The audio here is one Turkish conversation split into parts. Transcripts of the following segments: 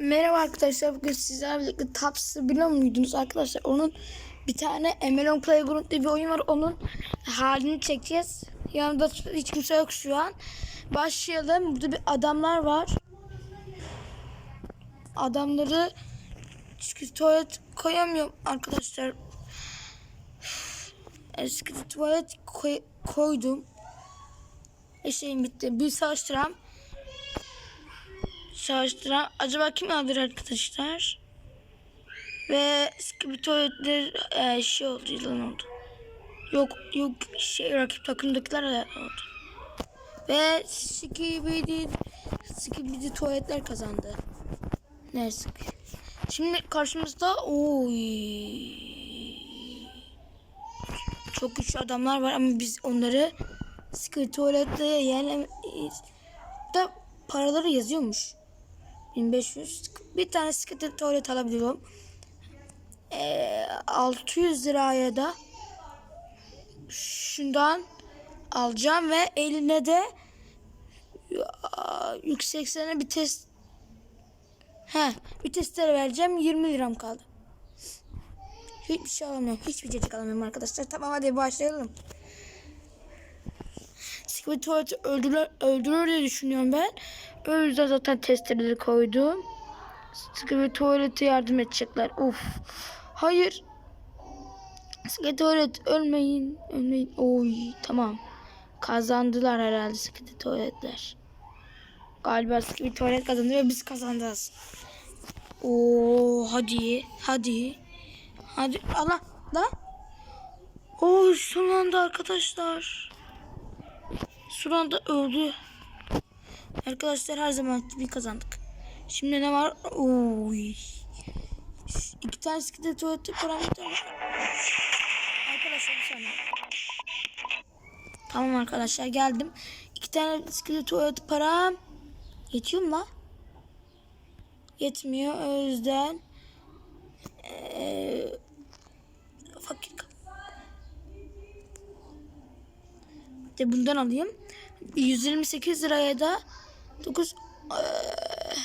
Merhaba arkadaşlar. Bugün sizlerle birlikte Taps'ı biliyor muydunuz arkadaşlar? Onun bir tane Emelon Playground diye bir oyun var. Onun halini çekeceğiz. Yanımda hiç kimse yok şu an. Başlayalım. Burada bir adamlar var. Adamları çünkü tuvalet koyamıyorum arkadaşlar. Eski tuvalet koy- koydum. Eşeğim bitti. Bir savaştıram. Çalıştıran acaba kim alır arkadaşlar? Ve bir tuvaletler e, şey oldu yılan oldu. Yok yok şey rakip takımdakiler oldu. Ve Skibidi Skibidi tuvaletler kazandı. Neyse. Şimdi karşımızda oy çok güçlü adamlar var ama biz onları Skibidi tuvalette yenemeyiz. Da paraları yazıyormuş. 1500 bir tane sıkıntı tuvalet alabiliyorum. Ee, 600 liraya da şundan alacağım ve eline de yüksek sene bir test He, bir testere vereceğim 20 liram kaldı. Hiçbir şey alamıyorum. Hiçbir cacık alamıyorum arkadaşlar. Tamam hadi başlayalım. Squid öldürür, öldürür diye düşünüyorum ben. O yüzden zaten testereleri koydum. Squid tuvalete yardım edecekler. Uf. Hayır. Squid tuvalet ölmeyin. Ölmeyin. Oy tamam. Kazandılar herhalde Squid tuvaletler. Galiba Squid tuvalet kazandı ve biz kazandız. Oo hadi. Hadi. Hadi. Allah. Da. Oo son arkadaşlar. Son öldü. Arkadaşlar her zaman gibi kazandık. Şimdi ne var? Oy. İki tane skide tuvaleti param bir tane. Arkadaşlar bir saniye. Tamam arkadaşlar geldim. İki tane skide tuvaleti param. Yetiyor mu la? Yetmiyor o yüzden. Ee, fakir de bundan alayım. 128 liraya da 9 Eee,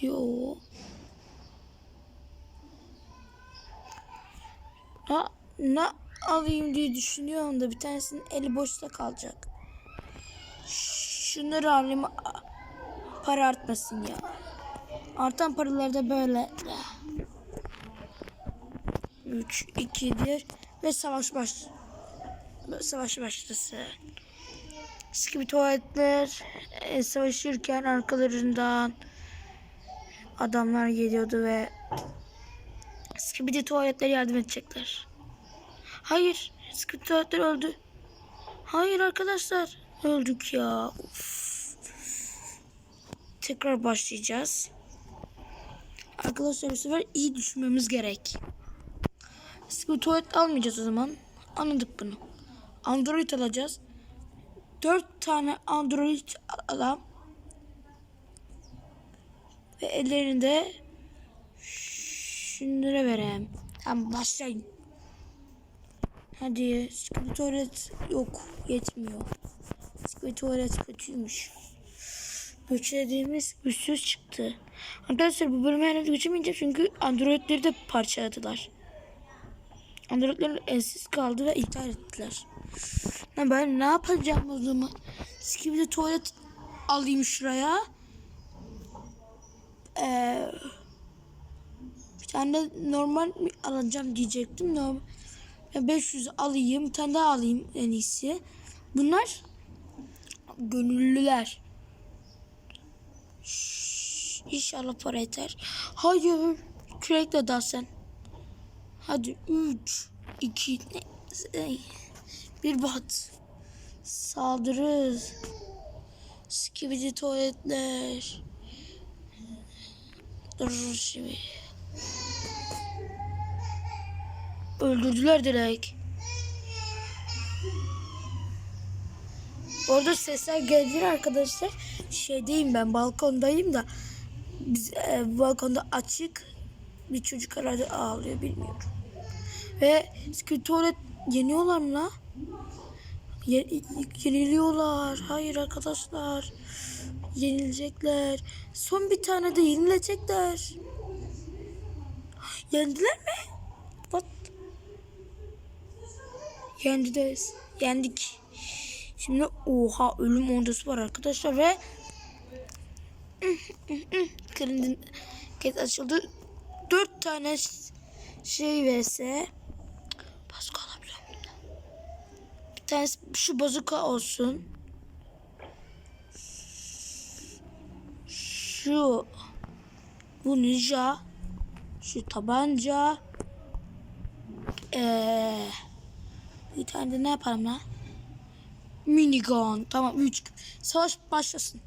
Yo. Ne, ne alayım diye düşünüyorum da bir tanesinin eli boşta kalacak. Şunları alayım. Para artmasın ya. Artan paraları da böyle. 3, 2, 1 ve savaş baş savaş başlasın. Eski bir tuvaletler e, savaşırken arkalarından adamlar geliyordu ve eski bir de tuvaletler yardım edecekler. Hayır, eski bir tuvaletler öldü. Hayır arkadaşlar, öldük ya. Uf. Tekrar başlayacağız. Arkadaşlar bu sefer iyi düşünmemiz gerek. Eski bir tuvalet almayacağız o zaman. Anladık bunu. Android alacağız. 4 tane Android adam ve ellerinde şunlara vereyim. Tamam başlayın. Hadi sıkı tuvalet yok yetmiyor. Sıkı tuvalet kötüymüş. Güçlediğimiz güçsüz çıktı. Arkadaşlar bu bölüme henüz geçemeyeceğim çünkü Androidleri de parçaladılar. Androidler ensiz kaldı ve iptal ettiler. Ya ben ne yapacağım o zaman? Sikimi de tuvalet alayım şuraya. Ee, bir tane normal alacağım diyecektim. Normal. Ya 500 alayım. Bir tane daha alayım en iyisi. Bunlar gönüllüler. Şşş, İnşallah para yeter. Hayır. Kürekle dal sen. Hadi 3, 2, bir bat. Saldırı. Skibidi tuvaletler. Dur şimdi. Öldürdüler direkt. Orada sesler geldi arkadaşlar. Şeydeyim ben balkondayım da. Biz e, balkonda açık. Bir çocuk herhalde ağlıyor bilmiyorum. Ve tuvalet yeniyorlar mı la? Ye- yeniliyorlar. Hayır arkadaşlar. Yenilecekler. Son bir tane de yenilecekler. Yendiler mi? What? Yendideyiz. Yendik. Şimdi oha ölüm ordusu var arkadaşlar ve Kırındın kez açıldı. Dört tane şey vs tanesi şu bazuka olsun. Şu bu ninja şu tabanca ee, bir tane de ne yapalım lan? Minigun. Tamam 3. Savaş başlasın.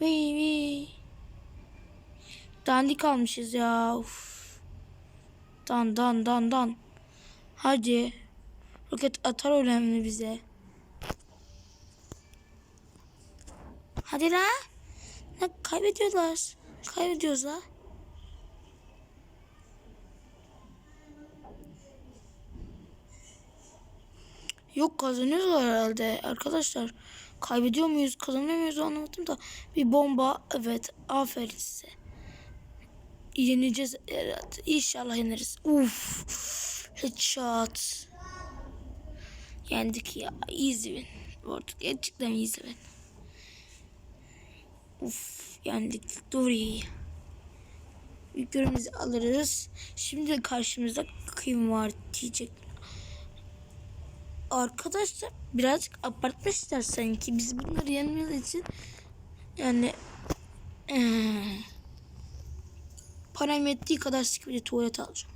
Vay vay. Dandik almışız ya. Uf. Dan dan dan dan. Hadi. Roket atar önemli bize. Hadi la. Ne kaybediyorlar. Kaybediyoruz la. Yok kazanıyorlar herhalde arkadaşlar. Kaybediyor muyuz kazanıyor muyuz anlamadım da. Bir bomba evet aferin size. Yeneceğiz herhalde. İnşallah yeneriz. Uf. Headshot. Yendik ya. Easy win. Arada gerçekten easy. Uf. Yendik. Dory. Yüklerimizi alırız. Şimdi de karşımızda kim var diyecek. Arkadaşlar birazcık abartmışlar sanki. Biz bunları yenmemiz için yani ee, param yettiği kadar sikibidi tuvalet alacağım.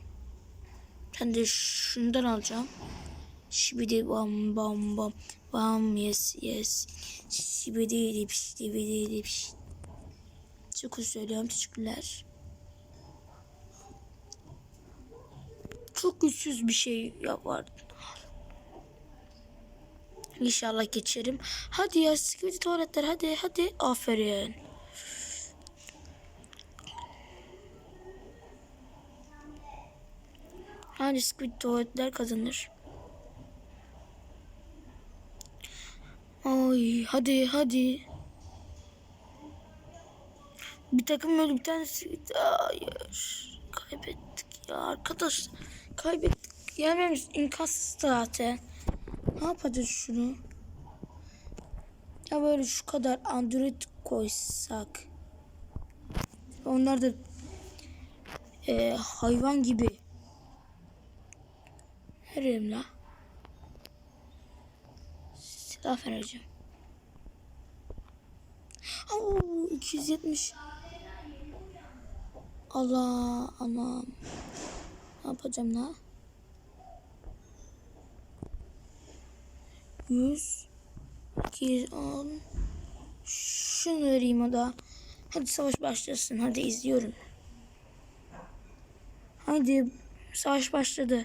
Ben de şundan alacağım. Şibidi bam bam bam bam yes yes. Şibidi dip şibidi dip. Çok söylüyorum teşekkürler. Çok güçsüz bir şey yapardım. İnşallah geçerim. Hadi ya sikimci tuvaletler hadi hadi. Aferin. Hadi squid tuvaletler kazanır. Ay hadi hadi. Bir takım öyle bir tanesi. Hayır. Kaybettik ya arkadaşlar. Kaybettik. Yenmemiz imkansız zaten. Ne yapacağız şunu? Ya böyle şu kadar Android koysak. Onlar da e, hayvan gibi. Verelim la. Silah vereceğim. Oo, 270. Allah anam. Ne yapacağım la? 100 210 Şunu vereyim o da. Hadi savaş başlasın. Hadi izliyorum. Hadi savaş başladı.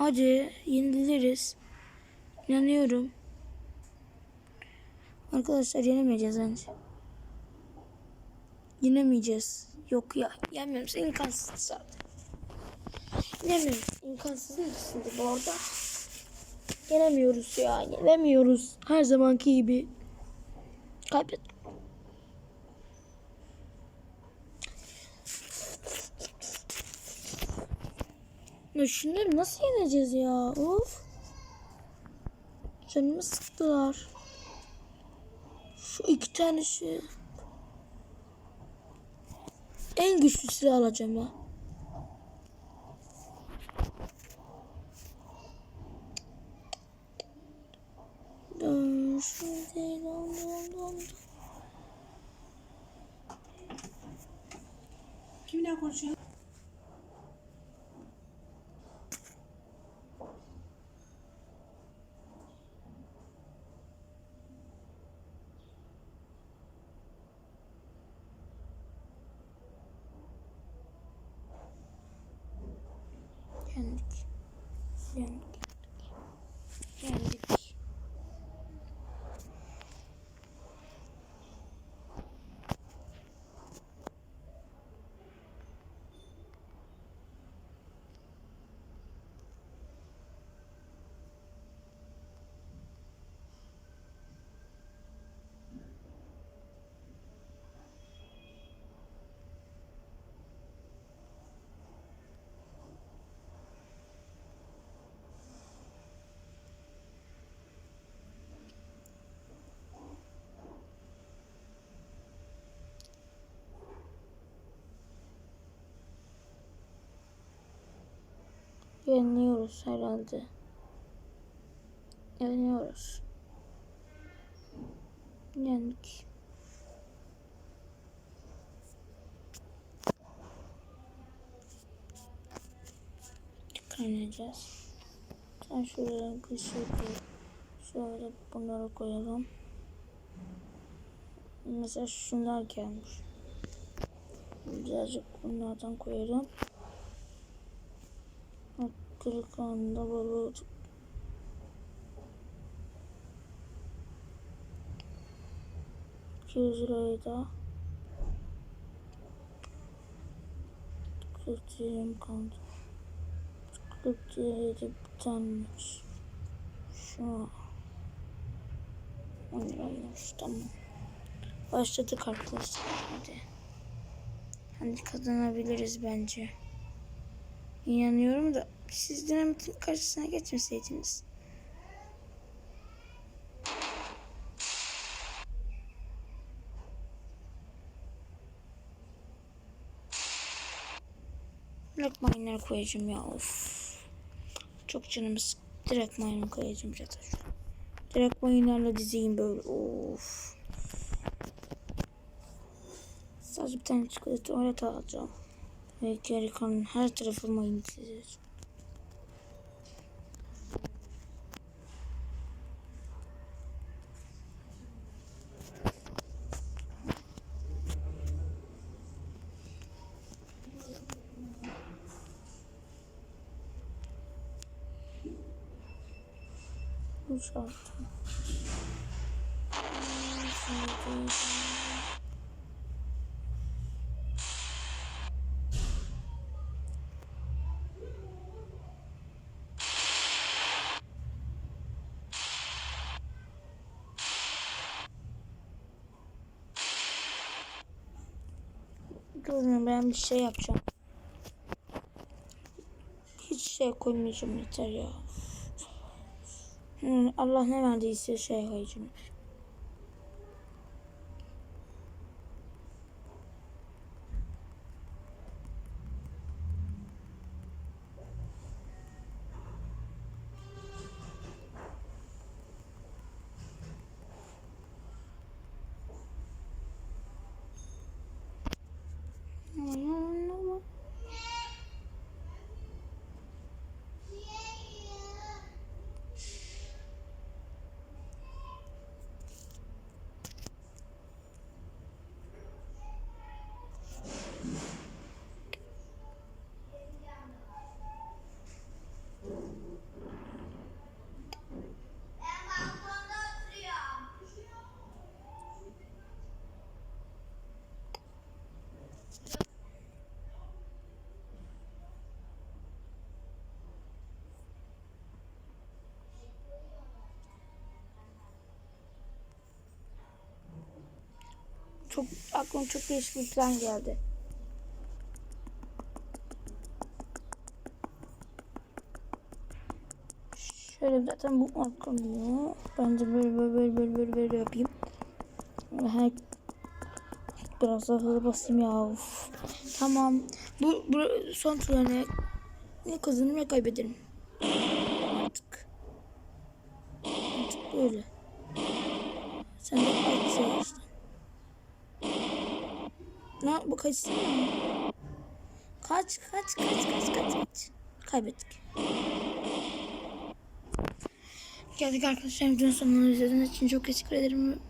Hadi yeniliriz. İnanıyorum. Arkadaşlar yenemeyeceğiz bence. Yenemeyeceğiz. Yok ya yenmiyoruz. İmkansız zaten. Yenemiyoruz. İmkansız mısın bu arada? Yenemiyoruz ya. Yenemiyoruz. Her zamanki gibi. Kaybet. Ya şunları nasıl yeneceğiz ya? Of. Canımı sıktılar. Şu iki tanesi. En güçlü silah alacağım ya. Dön şimdi dön dön dön. Kimle konuşuyor? Yendik. Yendik. Yendik. Yeniliyoruz herhalde. Yeniliyoruz. Yendik. Kaynayacağız. Sen şuraya bir şey koy. Şöyle bunları koyalım. Mesela şunlar gelmiş. Birazcık bunlardan koyalım. Kırık anında böyle 200 lirayı da 40 dilim kaldı. 40 liraydı bir tanemiş. Şu 10 liraymış tamam. Başladık arkadaşlar hadi. Hadi kazanabiliriz bence. İnanıyorum da siz dinamitin karşısına geçmeseydiniz. Direkt miner koyacağım ya of. Çok canımız direkt miner koyacağım zaten şu. Direkt minerle dizeyim böyle of. Sadece bir tane çikolata alacağım. Ve geri her tarafı mine dizeceğim. Üç altı. Durun ben bir şey yapacağım. Hiç şey koymayacağım yeter ya. Allah ne verdiyse şey koyacağım. Çok aklıma çok değişik bir plan geldi. Şöyle zaten bu aklımda. Ben de böyle böyle böyle böyle böyle, böyle yapayım. Her biraz daha hızlı basayım ya. Of. Tamam. Bu, bu son turlarına ne kazanırım ne kaybederim. Artık. Artık böyle. Sen de yavaştan. Ne bu kaçtı mı? Kaç kaç kaç kaç kaç kaç. Kaybettik. Geldik arkadaşlar videonun sonuna izlediğiniz için çok teşekkür ederim.